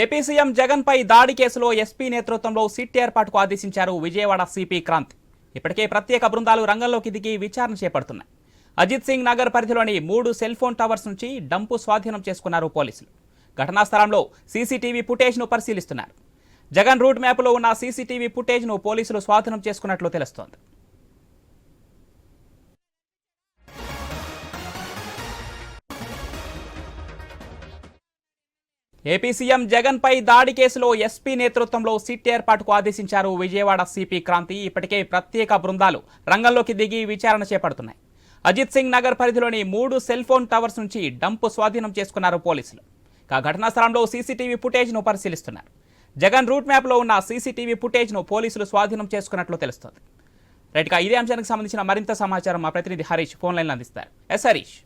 AP CM Jagan పై దాడి కేసులో SP నేతృత్వంలో సిట్ ఏర్పాటుకు ఆదేశించారు విజయవాడ సిపి క్రాంత్. ఇప్పటికే ప్రత్యేక బృందాలు రంగంలోకి దిగి విచారణ చేపడుతున్నాయి. అజిత్ సింగ్ నగర్ పరిధిలోని మూడు సెల్ ఫోన్ టవర్స్ నుంచి డంపు స్వాధీనం చేసుకున్నారు పోలీసులు. ఘటనా స్థలంలో సీసీటీవీ ఫుటేజ్ను పరిశీలిస్తున్నారు. జగన్ రూట్ మ్యాప్లో ఉన్న సీసీటీవీ ఫుటేజ్ను పోలీసులు స్వాధీనం చేసుకున్నట్లు తెలుస్తోంది. ఏపీ సీఎం జగన్ పై దాడి కేసులో ఎస్పీ నేతృత్వంలో సిట్ ఏర్పాటుకు ఆదేశించారు విజయవాడ సిపి క్రాంతి. ఇప్పటికే ప్రత్యేక బృందాలు రంగంలోకి దిగి విచారణ చేపడుతున్నాయి. అజిత్ సింగ్ నగర్ పరిధిలోని మూడు సెల్ ఫోన్ టవర్స్ నుంచి డంప్ స్వాధీనం చేసుకున్నారు పోలీసులు. కా ఘటనా స్థలంలో సీసీటీవీ ఫుటేజ్ను పరిశీలిస్తున్నారు. జగన్ రూట్ మ్యాప్లో ఉన్న సీసీటీవీ ఫుటేజ్ను పోలీసులు స్వాధీనం చేసుకున్నట్లు తెలుస్తోంది. రైట్గా ఇదే అంశానికి సంబంధించిన మరింత సమాచారం మా ప్రతినిధి హరీష్ ఫోన్లైన్లో అందిస్తారు. ఎస్ హరీష్.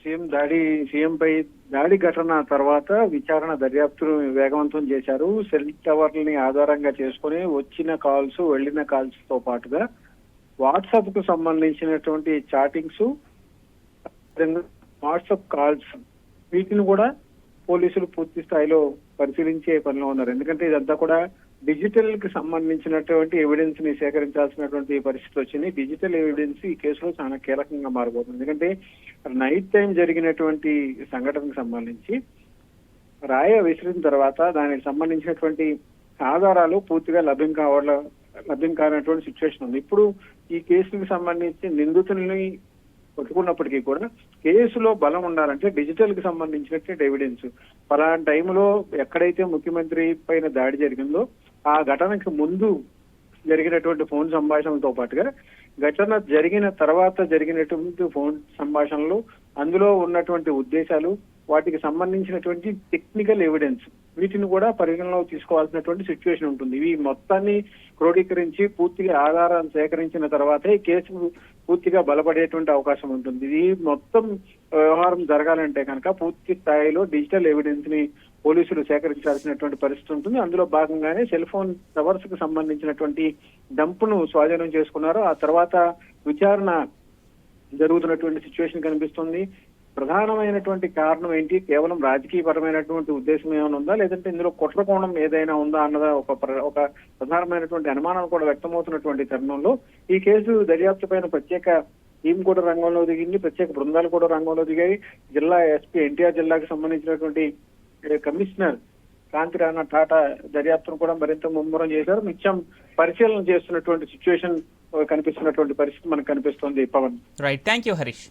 సీఎం దాడి సీఎం పై దాడి ఘటన తర్వాత విచారణ దర్యాప్తును వేగవంతం చేశారు. సెల్ టవర్లని ఆధారంగా చేసుకుని వచ్చిన కాల్స్ వెళ్ళిన కాల్స్తో పాటుగా వాట్సాప్కు సంబంధించినటువంటి చాటింగ్స్ వాట్సాప్ కాల్స్ వీటిని కూడా పోలీసులు పూర్తి స్థాయిలో పరిశీలించే పనిలో ఉన్నారు. ఎందుకంటే ఇదంతా కూడా డిజిటల్కి సంబంధించినటువంటి ఎవిడెన్స్ని సేకరించాల్సినటువంటి పరిస్థితి వచ్చింది. డిజిటల్ ఎవిడెన్స్ ఈ కేసులో చాలా కీలకంగా మారిపోతుంది ఎందుకంటే నైట్ టైం జరిగినటువంటి సంఘటనకు సంబంధించి రాయ విసిరిన తర్వాత దానికి సంబంధించినటువంటి ఆధారాలు పూర్తిగా లభ్యం కావాల లభ్యం కానటువంటి సిచ్యువేషన్ ఉంది. ఇప్పుడు ఈ కేసుకి సంబంధించి నిందితుల్ని పట్టుకున్నప్పటికీ కూడా కేసులో బలం ఉండాలంటే డిజిటల్కి సంబంధించినటువంటి ఎవిడెన్స్ పలానా టైంలో ఎక్కడైతే ముఖ్యమంత్రి పైన దాడి జరిగిందో ఆ ఘటనకు ముందు జరిగినటువంటి ఫోన్ సంభాషణతో పాటుగా ఘటన జరిగిన తర్వాత జరిగినటువంటి ఫోన్ సంభాషణలు అందులో ఉన్నటువంటి ఉద్దేశాలు వాటికి సంబంధించినటువంటి టెక్నికల్ ఎవిడెన్స్ వీటిని కూడా పరిగణలోకి తీసుకోవాల్సినటువంటి సిచ్యువేషన్ ఉంటుంది. ఇవి మొత్తాన్ని క్రోడీకరించి పూర్తిగా ఆధారాలు సేకరించిన తర్వాతే కేసు పూర్తిగా బలపడేటువంటి అవకాశం ఉంటుంది. ఇది మొత్తం వ్యవహారం జరగాలంటే కనుక పూర్తి స్థాయిలో డిజిటల్ ఎవిడెన్స్ని పోలీసులు సేకరించాల్సినటువంటి పరిస్థితి ఉంటుంది. అందులో భాగంగానే సెల్ ఫోన్ టవర్స్కు సంబంధించినటువంటి డంపును స్వాధీనం చేసుకున్నారు. ఆ తర్వాత విచారణ జరుగుతున్నటువంటి సిచ్యువేషన్ కనిపిస్తుంది. ప్రధానమైనటువంటి కారణం ఏంటి? కేవలం రాజకీయపరమైనటువంటి ఉద్దేశం ఏమైనా ఉందా? లేదంటే ఇందులో కుట్రకోణం ఏదైనా ఉందా అన్నదా ఒక ప్ర- ఒక ప్రధానమైనటువంటి అనుమానం కూడా వ్యక్తమవుతున్నటువంటి తరుణంలో ఈ కేసు దర్యాప్తు పైన ప్రత్యేక టీం కూడా రంగంలో దిగింది. ప్రత్యేక బృందాలు కూడా రంగంలో దిగాయి. జిల్లా ఎస్పీ ఎన్టీఆర్ జిల్లాకు సంబంధించినటువంటి కమిషనర్ కాంతి రాణా టాటా దర్యాప్తును కూడా మరింత ముమ్మరం చేశారు. నిత్యం పరిశీలన చేస్తున్నటువంటి సిచ్యువేషన్ కనిపిస్తున్నటువంటి పరిస్థితి మనకు కనిపిస్తోంది Pawan. Right thank you Harish